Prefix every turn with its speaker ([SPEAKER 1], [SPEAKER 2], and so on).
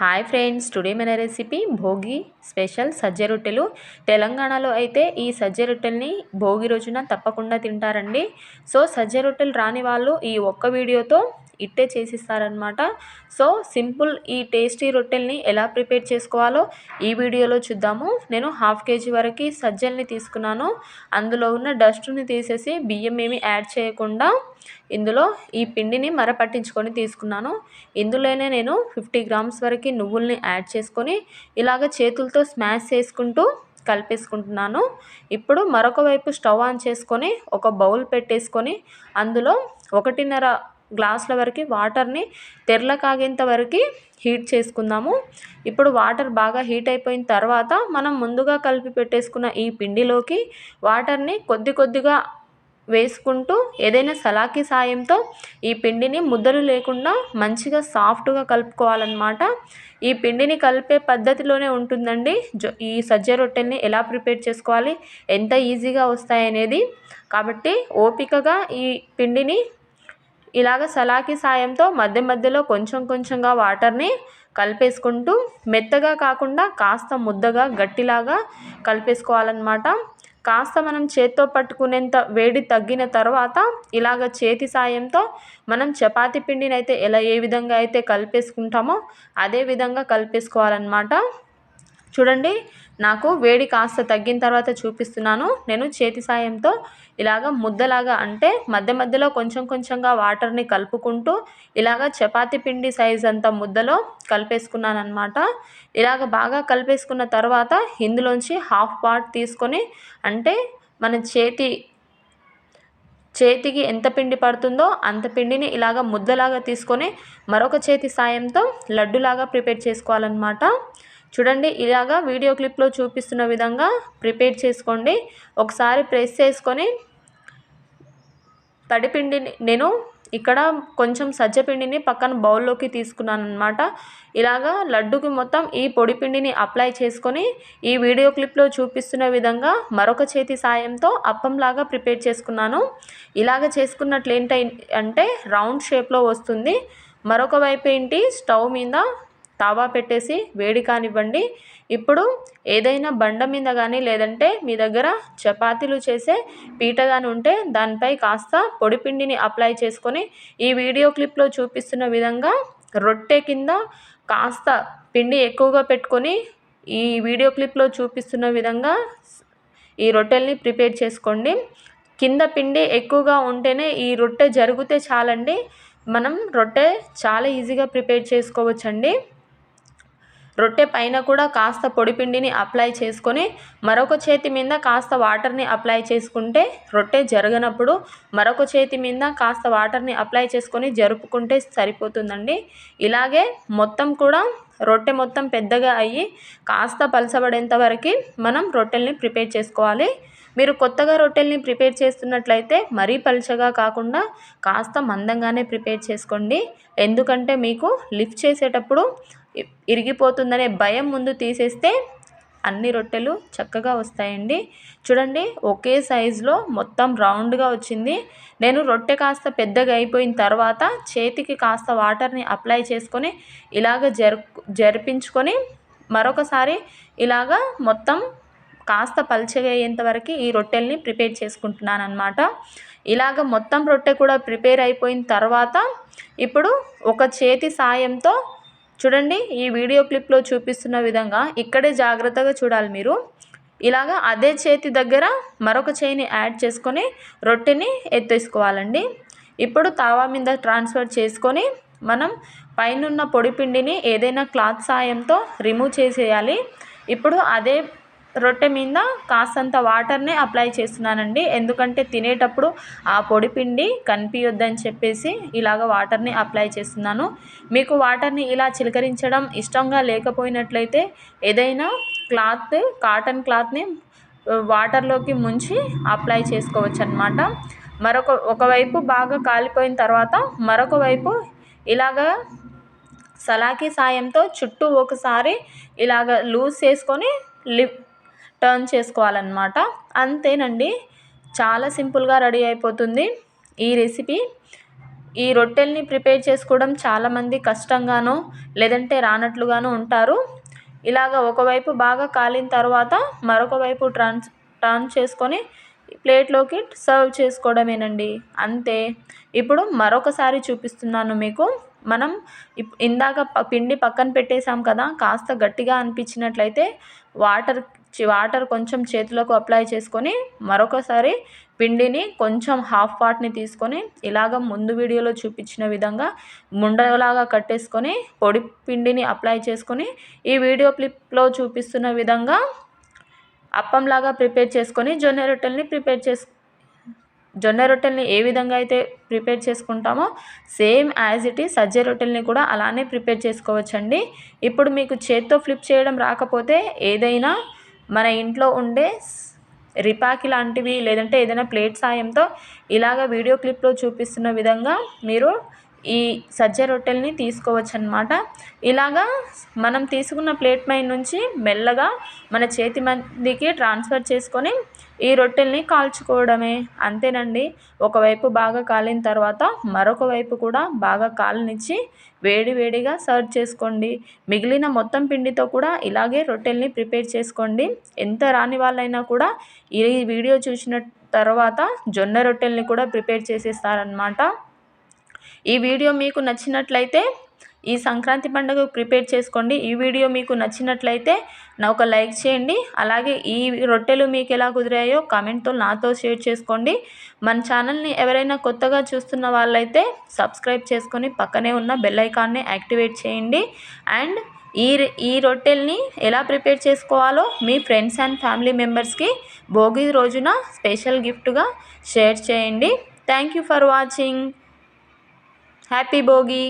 [SPEAKER 1] Hi friends today మన recipe Bhogi special సజ్జ రొట్టెలు. తెలంగాణలో అయితే ఈ సజ్జ రొట్టెల్ని భోగి రోజున తప్పకుండా తింటారండి. సో సజ్జ రొట్టెలు రాని వాళ్ళు ఈ ఒక్క వీడియోతో ఇట్టే చేసిస్తారనమాట సో సింపుల్ ఈ టేస్టీ రొట్టెల్ని ఎలా ప్రిపేర్ చేసుకోవాలో ఈ వీడియోలో చూద్దాము. నేను హాఫ్ కేజీ వరకు సజ్జల్ని తీసుకున్నాను. అందులో ఉన్న డస్ట్ని తీసేసి బియ్యం ఏమి యాడ్ చేయకుండా ఇందులో ఈ పిండిని మర పట్టించుకొని తీసుకున్నాను. ఇందులోనే నేను ఫిఫ్టీ గ్రామ్స్ వరకు నువ్వుల్ని యాడ్ చేసుకొని ఇలాగ చేతులతో స్మాష్ చేసుకుంటూ కలిపేసుకుంటున్నాను. ఇప్పుడు మరొక వైపు స్టవ్ ఆన్ చేసుకొని ఒక బౌల్ పెట్టేసుకొని అందులో ఒకటిన్నర గ్లాసుల వరకు వాటర్ని తెరల కాగేంత వరకు హీట్ చేసుకుందాము. ఇప్పుడు వాటర్ బాగా హీట్ అయిపోయిన తర్వాత మనం ముందుగా కలిపి పెట్టేసుకున్న ఈ పిండిలోకి వాటర్ని కొద్ది కొద్దిగా వేసుకుంటూ ఏదైనా సలాకి సాయంతో ఈ పిండిని ముద్దలు లేకుండా మంచిగా సాఫ్ట్గా కలుపుకోవాలన్నమాట. ఈ పిండిని కలిపే పద్ధతిలోనే ఉంటుందండి. ఈ సజ్జ రొట్టెల్ని ఎలా ప్రిపేర్ చేసుకోవాలి ఎంత ఈజీగా వస్తాయనేది. కాబట్టి ఓపికగా ఈ పిండిని ఇలాగ సలాకి సాయంతో మధ్య మధ్యలో కొంచెం కొంచెంగా వాటర్ని కలిపేసుకుంటూ మెత్తగా కాకుండా కాస్త ముద్దగా గట్టిలాగా కలిపేసుకోవాలన్నమాట. కాస్త మనం చేత్తో పట్టుకునేంత వేడి తగ్గిన తర్వాత ఇలాగ చేతి సాయంతో మనం చపాతి పిండిని అయితే ఎలా ఏ విధంగా అయితే కలిపేసుకుంటామో అదే విధంగా కలిపేసుకోవాలన్నమాట. చూడండి నాకు వేడి కాస్త తగ్గిన తర్వాత చూపిస్తున్నాను. నేను చేతి సాయంతో ఇలాగ ముద్దలాగా అంటే మధ్య మధ్యలో కొంచెం కొంచెంగా వాటర్ని కలుపుకుంటూ ఇలాగ చపాతి పిండి సైజ్ అంత ముద్దలో కలిపేసుకున్నాను అనమాట ఇలాగ బాగా కలిపేసుకున్న తర్వాత ఇందులోంచి హాఫ్ పార్ట్ తీసుకొని అంటే మన చేతి చేతికి ఎంత పిండి పడుతుందో అంత పిండిని ఇలాగ ముద్దలాగా తీసుకొని మరొక చేతి సాయంతో లడ్డులాగా ప్రిపేర్ చేసుకోవాలన్నమాట. చూడండి ఇలాగా వీడియో క్లిప్లో చూపిస్తున్న విధంగా ప్రిపేర్ చేసుకోండి. ఒకసారి ప్రెస్ చేసుకొని తడిపిండిని నేను ఇక్కడ కొంచెం సజ్జపిండిని పక్కన బౌల్లోకి తీసుకున్నాను అనమాట ఇలాగా లడ్డుకి మొత్తం ఈ పొడి పిండిని అప్లై చేసుకొని ఈ వీడియో క్లిప్లో చూపిస్తున్న విధంగా మరొక చేతి సాయంతో అప్పంలాగా ప్రిపేర్ చేసుకున్నాను. ఇలాగ చేసుకున్నట్లు ఏంటంటే అంటే రౌండ్ షేప్లో వస్తుంది. మరొక వైపు ఏంటి? స్టవ్ మీద తావా పెట్టేసి వేడి కానివ్వండి. ఇప్పుడు ఏదైనా బండ మీద కానీ లేదంటే మీ దగ్గర చపాతీలు చేసే పీట కానీ ఉంటే దానిపై కాస్త పొడిపిండిని అప్లై చేసుకొని ఈ వీడియో క్లిప్లో చూపిస్తున్న విధంగా రొట్టె కింద కాస్త పిండి ఎక్కువగా పెట్టుకొని ఈ వీడియో క్లిప్లో చూపిస్తున్న విధంగా ఈ రొట్టెల్ని ప్రిపేర్ చేసుకోండి. కింద పిండి ఎక్కువగా ఉంటేనే ఈ రొట్టె జరిగితే చాలండి. మనం రొట్టె చాలా ఈజీగా ప్రిపేర్ చేసుకోవచ్చండి. రొట్టె పైన కూడా కాస్త పొడిపిండిని అప్లై చేసుకొని మరొక చేతి మీద కాస్త వాటర్ని అప్లై చేసుకుంటే రొట్టె జరగనప్పుడు మరొక చేతి మీద కాస్త వాటర్ని అప్లై చేసుకొని జరుపుకుంటే సరిపోతుందండి. ఇలాగే మొత్తం కూడా రొట్టె మొత్తం పెద్దగా అయ్యి కాస్త పలసబడేంత వరకు మనం రొట్టెల్ని ప్రిపేర్ చేసుకోవాలి. మీరు కొత్తగా రొట్టెల్ని ప్రిపేర్ చేస్తున్నట్లయితే మరీ పలుచగా కాకుండా కాస్త మందంగానే ప్రిపేర్ చేసుకోండి. ఎందుకంటే మీకు లిఫ్ట్ చేసేటప్పుడు ఇరిగిపోతుందనే భయం ముందు తీసేస్తే అన్ని రొట్టెలు చక్కగా వస్తాయండి. చూడండి ఒకే సైజులో మొత్తం రౌండ్గా వచ్చింది. నేను రొట్టె కాస్త పెద్దగా అయిపోయిన తర్వాత చేతికి కాస్త వాటర్ని అప్లై చేసుకొని ఇలాగ జరు జరిపించుకొని మరొకసారి ఇలాగ మొత్తం కాస్త పల్చగా వరకు ఈ రొట్టెల్ని ప్రిపేర్ చేసుకుంటున్నాను అనమాట ఇలాగ మొత్తం రొట్టె కూడా ప్రిపేర్ అయిపోయిన తర్వాత ఇప్పుడు ఒక చేతి సాయంతో చూడండి ఈ వీడియో క్లిప్లో చూపిస్తున్న విధంగా ఇక్కడే జాగ్రత్తగా చూడాలి మీరు. ఇలాగా అదే చేతి దగ్గర మరొక చేయిని యాడ్ చేసుకొని రొట్టెని ఎత్తేసుకోవాలండి. ఇప్పుడు తావా మీద ట్రాన్స్ఫర్ చేసుకొని మనం పైనున్న పొడిపిండిని ఏదైనా క్లాత్ సాయంతో రిమూవ్ చేసేయాలి. ఇప్పుడు అదే రొట్టె మీద కాస్తంత వాటర్ని అప్లై చేస్తున్నానండి. ఎందుకంటే తినేటప్పుడు ఆ పొడి పిండి కనిపించొద్దని చెప్పేసి ఇలాగ వాటర్ని అప్లై చేస్తున్నాను. మీకు వాటర్ని ఇలా చిలకరించడం ఇష్టంగా లేకపోయినట్లయితే ఏదైనా క్లాత్ కాటన్ క్లాత్ని వాటర్లోకి ముంచి అప్లై చేసుకోవచ్చు అనమాట మరొక ఒకవైపు బాగా కాలిపోయిన తర్వాత మరొక వైపు ఇలాగ సలాకి సాయంతో చుట్టూ ఒకసారి ఇలాగ లూజ్ చేసుకొని లిప్ టర్న్ చేసుకోవాలన్నమాట. అంతేనండి. చాలా సింపుల్గా రెడీ అయిపోతుంది ఈ రెసిపీ. ఈ రొట్టెల్ని ప్రిపేర్ చేసుకోవడం చాలామంది కష్టంగానో లేదంటే రానట్లుగానో ఉంటారు. ఇలాగ ఒకవైపు బాగా కాలిన తర్వాత మరొక వైపు ట్రాన్స్ టర్న్ చేసుకొని ప్లేట్లోకి సర్వ్ చేసుకోవడమేనండి. అంతే. ఇప్పుడు మరొకసారి చూపిస్తున్నాను మీకు. మనం ఇందాక పిండి పక్కన పెట్టేసాం కదా కాస్త గట్టిగా అనిపించినట్లయితే వాటర్ వాటర్ కొంచెం చేతులకు అప్లై చేసుకొని మరొకసారి పిండిని కొంచెం హాఫ్ పార్ట్ని తీసుకొని ఇలాగ ముందు వీడియోలో చూపించిన విధంగా ముండలాగా కట్టేసుకొని పొడి పిండిని అప్లై చేసుకొని ఈ వీడియో క్లిప్లో చూపిస్తున్న విధంగా అప్పంలాగా ప్రిపేర్ చేసుకొని జొన్న రొట్టెల్ని ప్రిపేర్ చేసు జొన్న రొట్టెల్ని ఏ విధంగా అయితే ప్రిపేర్ చేసుకుంటామో సేమ్ యాజ్ ఇట్ ఈస్ సజ్జ రొట్టెల్ని కూడా అలానే ప్రిపేర్ చేసుకోవచ్చండి. ఇప్పుడు మీకు చేత్తో ఫ్లిప్ చేయడం రాకపోతే ఏదైనా మన ఇంట్లో ఉండే రిపాకి లాంటివి లేదంటే ఏదైనా ప్లేట్ సాయంతో ఇలాగ వీడియో క్లిప్లో చూపిస్తున్న విధంగా మీరు ఈ సజ్జ రొట్టెల్ని తీసుకోవచ్చు అనమాట ఇలాగా మనం తీసుకున్న ప్లేట్ పై నుంచి మెల్లగా మన చేతి మందికి ట్రాన్స్ఫర్ చేసుకొని ఈ రొట్టెల్ని కాల్చుకోవడమే. అంతేనండి. ఒకవైపు బాగా కాలిన తర్వాత మరొక వైపు కూడా బాగా కాలనిచ్చి వేడి వేడిగా సర్వ్ చేసుకోండి. మిగిలిన మొత్తం పిండితో కూడా ఇలాగే రొట్టెల్ని ప్రిపేర్ చేసుకోండి. ఎంత రాని వాళ్ళైనా కూడా ఈ వీడియో చూసిన తర్వాత జొన్న రొట్టెల్ని కూడా ప్రిపేర్ చేసేస్తారనమాట ఈ వీడియో మీకు నచ్చినట్లయితే ఈ సంక్రాంతి పండుగ ప్రిపేర్ చేసుకోండి. ఈ వీడియో మీకు నచ్చినట్లయితే నా ఒక లైక్ చేయండి. అలాగే ఈ రొట్టెలు మీకు ఎలా కుదిరాయో కామెంట్తో నాతో షేర్ చేసుకోండి. మన ఛానల్ని ఎవరైనా కొత్తగా చూస్తున్న వాళ్ళైతే సబ్స్క్రైబ్ చేసుకొని పక్కనే ఉన్న బెల్ ఐకాన్ని యాక్టివేట్ చేయండి. అండ్ ఈ ఈ రొట్టెల్ని ఎలా ప్రిపేర్ చేసుకోవాలో మీ ఫ్రెండ్స్ అండ్ ఫ్యామిలీ మెంబర్స్కి భోగి రోజున స్పెషల్ గిఫ్ట్గా షేర్ చేయండి. Thank you for watching. Happy Bhogi